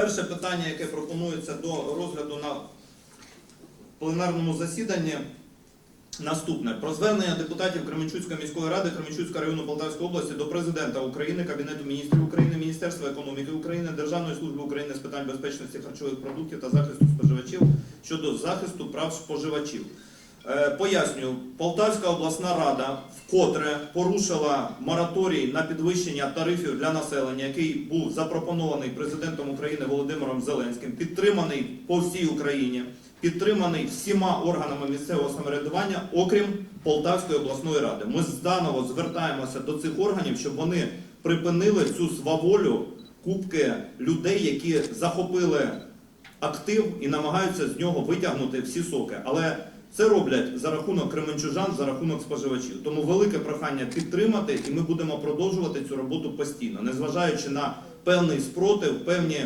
Перше питання, яке пропонується до розгляду на пленарному засіданні, наступне. Про звернення депутатів Кременчуцької міської ради, Кременчуцького району Полтавської області до Президента України, Кабінету міністрів України, Міністерства економіки України, Державної служби України з питань безпечності харчових продуктів та захисту споживачів щодо захисту прав споживачів. Е, Пояснюю, Полтавська обласна рада вкотре порушила мораторій на підвищення тарифів для населення, який був запропонований президентом України Володимиром Зеленським, підтриманий по всій Україні, підтриманий всіма органами місцевого самоврядування, окрім Полтавської обласної ради. Ми зданово звертаємося до цих органів, щоб вони припинили цю сваволю кубки людей, які захопили актив і намагаються з нього витягнути всі соки. Але це роблять за рахунок кременчужан, за рахунок споживачів. Тому велике прохання підтримати, і ми будемо продовжувати цю роботу постійно, незважаючи на певний спротив, певні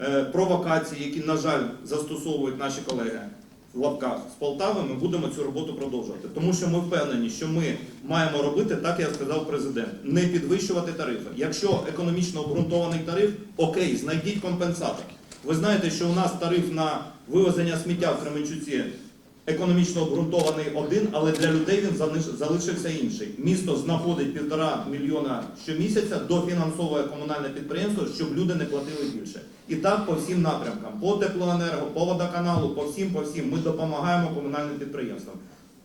е, провокації, які, на жаль, застосовують наші колеги в лапках з Полтави, ми будемо цю роботу продовжувати. Тому що ми впевнені, що ми маємо робити так, як сказав президент, не підвищувати тарифи. Якщо економічно обґрунтований тариф, окей, знайдіть компенсатор. Ви знаєте, що у нас тариф на вивезення сміття в Кременчуці економічно обґрунтований один, але для людей він залишився інший. Місто знаходить півтора мільйона щомісяця, дофінансовує комунальне підприємство, щоб люди не платили більше. І так по всім напрямкам, по теплоенерго, по водоканалу, по всім, по всім ми допомагаємо комунальним підприємствам.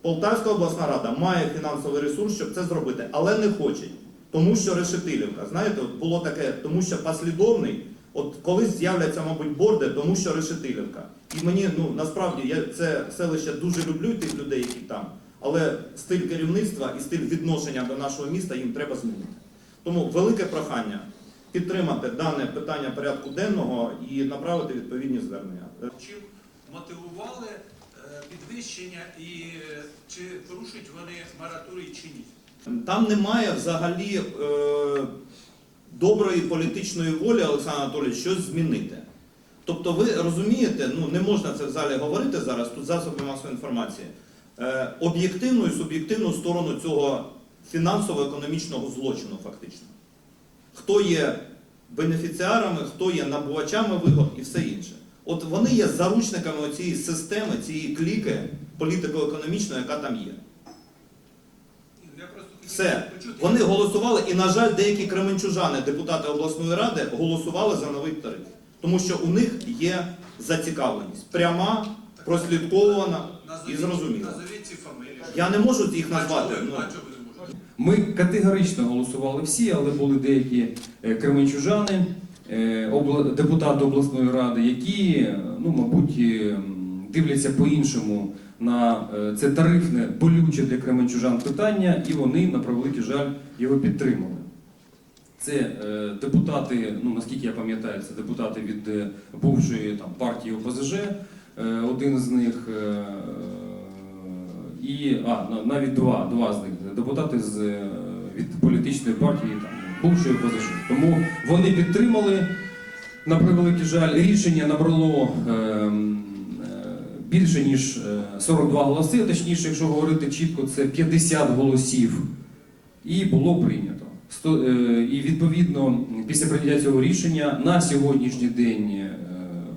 Полтавська обласна рада має фінансовий ресурс, щоб це зробити, але не хоче. Тому що решетилівка, знаєте, от було таке, тому що послідовний, от колись з'являться, мабуть, борди, тому що решетилівка. І мені ну насправді я це селище дуже люблю тих людей, які там, але стиль керівництва і стиль відношення до нашого міста їм треба змінити. Тому велике прохання підтримати дане питання порядку денного і направити відповідні звернення. Чим мотивували е, підвищення і е, чи порушують вони мораторій чи ні? Там немає взагалі е, доброї політичної волі, Олександр Анатолійович, щось змінити. Тобто, ви розумієте, ну не можна це в залі говорити зараз, тут засоби масової інформації. Е, об'єктивну і суб'єктивну сторону цього фінансово-економічного злочину, фактично. Хто є бенефіціарами, хто є набувачами вигод і все інше. От вони є заручниками цієї системи, цієї кліки політико-економічної, яка там є. Все. Вони голосували, і, на жаль, деякі кременчужани, депутати обласної ради, голосували за новий тариф. Тому що у них є зацікавленість. Пряма, прослідкована і зрозуміла. Я не можу їх назвати. ну. Ми категорично голосували всі, але були деякі е, кременчужани, е, депутати обласної ради, які, е, ну, мабуть, дивляться по-іншому на е, це тарифне болюче для кременчужан питання, і вони, на превеликий жаль, його підтримали. Це е, депутати, ну наскільки я пам'ятаю, це депутати від е, бувшої там, партії ОПЗЖ, один з них, і а, навіть два, два з них депутати з, від політичної партії там, бувшої ОПЗЖ. Тому вони підтримали, на превеликий жаль, рішення набрало е, більше ніж е, 42 голоси, точніше, якщо говорити чітко, це 50 голосів. І було прийнято. Е, І відповідно після прийняття цього рішення на сьогоднішній день е,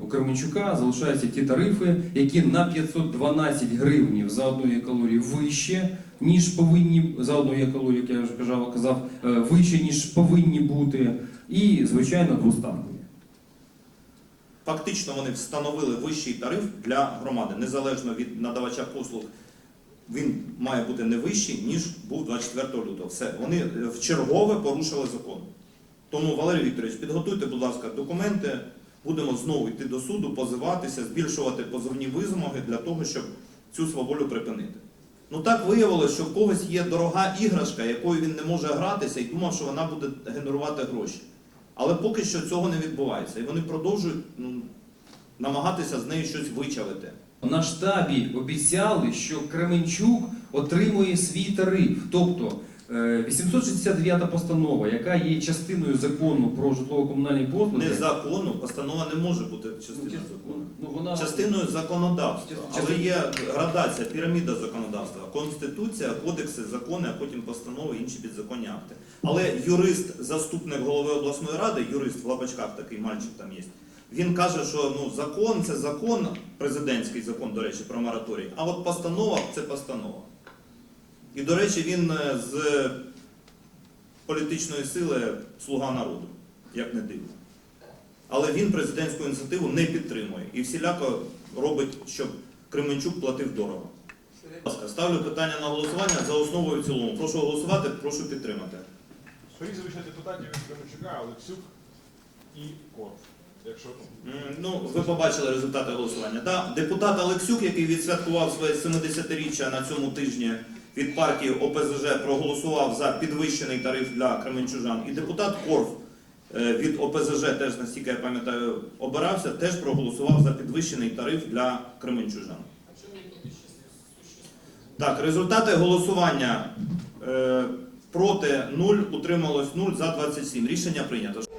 у Кременчука залишаються ті тарифи, які на 512 гривнів за одну екалорію вище, ніж повинні за одну екалорію, як я вже казав, е, вище, ніж повинні бути, і звичайно двоставкові. Фактично вони встановили вищий тариф для громади, незалежно від надавача послуг. Він має бути не вищий, ніж був 24 лютого. Все, вони е, вчергове порушили закон. Тому, Валерій Вікторович, підготуйте, будь ласка, документи. Будемо знову йти до суду, позиватися, збільшувати позовні вимоги для того, щоб цю сваволю припинити. Ну так виявилося, що в когось є дорога іграшка, якою він не може гратися, і думав, що вона буде генерувати гроші. Але поки що цього не відбувається. І вони продовжують ну, намагатися з нею щось вичавити. На штабі обіцяли, що Кременчук отримує свій тариф. Тобто 869 постанова, яка є частиною закону про житлово-комунальні послуги. Не закону, постанова не може бути частиною закону. Ну, вона... Частиною законодавства. Част- Але є градація, піраміда законодавства. Конституція, кодекси, закони, а потім постанови, інші підзаконні акти. Але юрист, заступник голови обласної ради, юрист в лапачках такий мальчик там є, Він каже, що ну, закон це закон, президентський закон, до речі, про мораторій, а от постанова це постанова. І, до речі, він е, з політичної сили слуга народу, як не дивно. Але він президентську ініціативу не підтримує і всіляко робить, щоб Кременчук платив дорого. Ставлю питання на голосування за основу і в цілому. Прошу голосувати, прошу підтримати. Прізвища депутатів від Кременчука, Олексюк і Корф. Якщо ну, Ну, ви побачили результати голосування. Да? Депутат Олексюк, який відсвяткував своє 70-річчя на цьому тижні від партії ОПЗЖ, проголосував за підвищений тариф для кременчужан. І депутат Корф е, від ОПЗЖ, теж, наскільки я пам'ятаю, обирався, теж проголосував за підвищений тариф для кременчужан. Так, результати голосування е, проти 0, утрималось 0, за 27. Рішення прийнято.